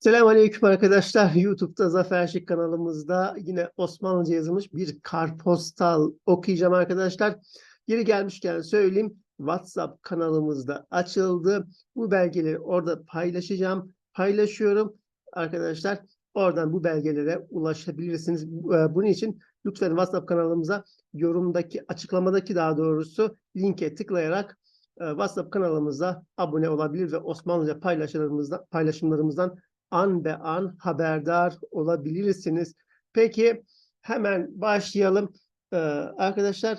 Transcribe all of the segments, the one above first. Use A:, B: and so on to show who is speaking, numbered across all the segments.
A: Selamünaleyküm arkadaşlar. YouTube'da Zafer Şık kanalımızda yine Osmanlıca yazılmış bir kartpostal okuyacağım arkadaşlar. Yeri gelmişken söyleyeyim. WhatsApp kanalımızda açıldı. Bu belgeleri orada paylaşacağım. Paylaşıyorum arkadaşlar. Oradan bu belgelere ulaşabilirsiniz. Ee, Bunun için lütfen WhatsApp kanalımıza yorumdaki, açıklamadaki daha doğrusu linke tıklayarak e, WhatsApp kanalımıza abone olabilir ve Osmanlıca paylaşımlarımızdan, paylaşımlarımızdan an be an haberdar olabilirsiniz. Peki hemen başlayalım. Ee, arkadaşlar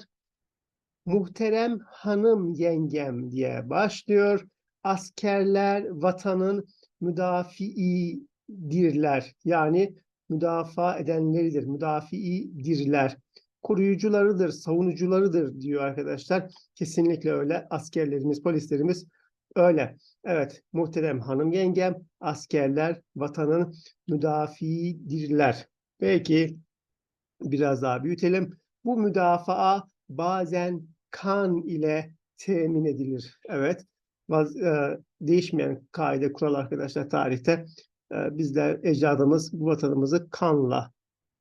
A: muhterem hanım yengem diye başlıyor. Askerler vatanın müdafiidirler. Yani müdafaa edenleridir, müdafiidirler. Koruyucularıdır, savunucularıdır diyor arkadaşlar. Kesinlikle öyle. Askerlerimiz, polislerimiz öyle. Evet, muhterem hanım yengem, askerler vatanın müdafiidirler. Peki, biraz daha büyütelim. Bu müdafaa bazen kan ile temin edilir. Evet, vaz, e, değişmeyen kaide kural arkadaşlar tarihte. E, bizler, ecdadımız bu vatanımızı kanla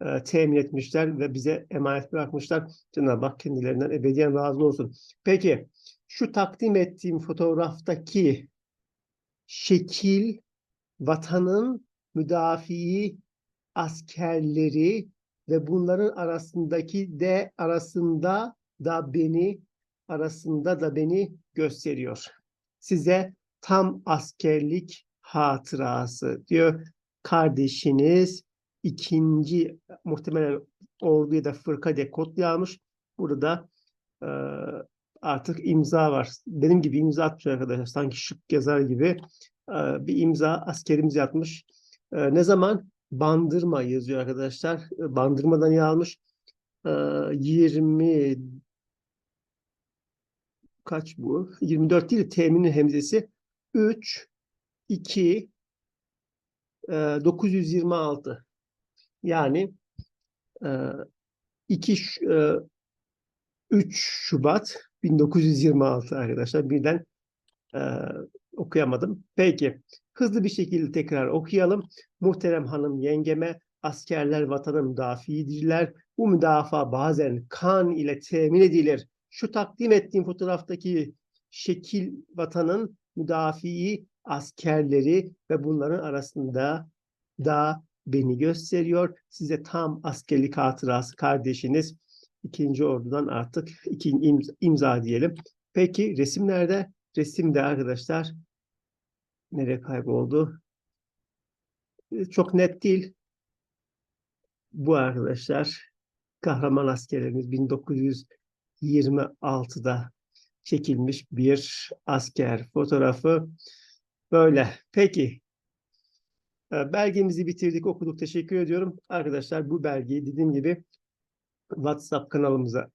A: e, temin etmişler ve bize emanet bırakmışlar. Cenab-ı Hak kendilerinden ebediyen razı olsun. Peki, şu takdim ettiğim fotoğraftaki şekil vatanın müdafii askerleri ve bunların arasındaki de arasında da beni arasında da beni gösteriyor. Size tam askerlik hatırası diyor. Kardeşiniz ikinci muhtemelen ordu ya da fırka diye kodlamış. Burada e, artık imza var. Benim gibi imza atmış arkadaşlar. Sanki şık yazar gibi e, bir imza askerimiz yatmış. E, ne zaman? Bandırma yazıyor arkadaşlar. E, Bandırmadan yazmış. E, 20 kaç bu? 24 değil teminin hemzesi 3 2 e, 926 yani e, 2 e, 3 Şubat 1926 arkadaşlar. Birden e, okuyamadım. Peki. Hızlı bir şekilde tekrar okuyalım. Muhterem hanım yengeme askerler vatanın müdafiidirler. Bu müdafaa bazen kan ile temin edilir. Şu takdim ettiğim fotoğraftaki şekil vatanın müdafii askerleri ve bunların arasında da beni gösteriyor. Size tam askerlik hatırası kardeşiniz ikinci ordudan artık iki imza, imza diyelim. Peki resim nerede? Resimde arkadaşlar nereye kayboldu? Ee, Çok net değil. Bu arkadaşlar kahraman askerlerimiz 1926'da çekilmiş bir asker fotoğrafı. Böyle. Peki. Ee, Belgemizi bitirdik, okuduk. Teşekkür ediyorum. Arkadaşlar bu belgeyi dediğim gibi WhatsApp kanalımıza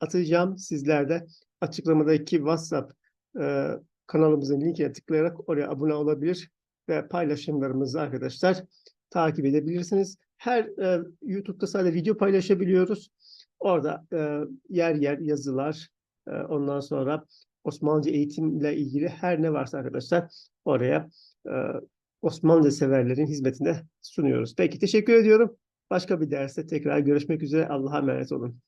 A: atacağım. Sizler de açıklamadaki WhatsApp e, kanalımızın linkine tıklayarak oraya abone olabilir ve paylaşımlarımızı arkadaşlar takip edebilirsiniz. Her e, YouTube'da sadece video paylaşabiliyoruz. Orada e, yer yer yazılar, e, ondan sonra Osmanlıca eğitimle ilgili her ne varsa arkadaşlar oraya e, Osmanlıca severlerin hizmetine sunuyoruz. Peki teşekkür ediyorum. Başka bir derste tekrar görüşmek üzere. Allah'a emanet olun.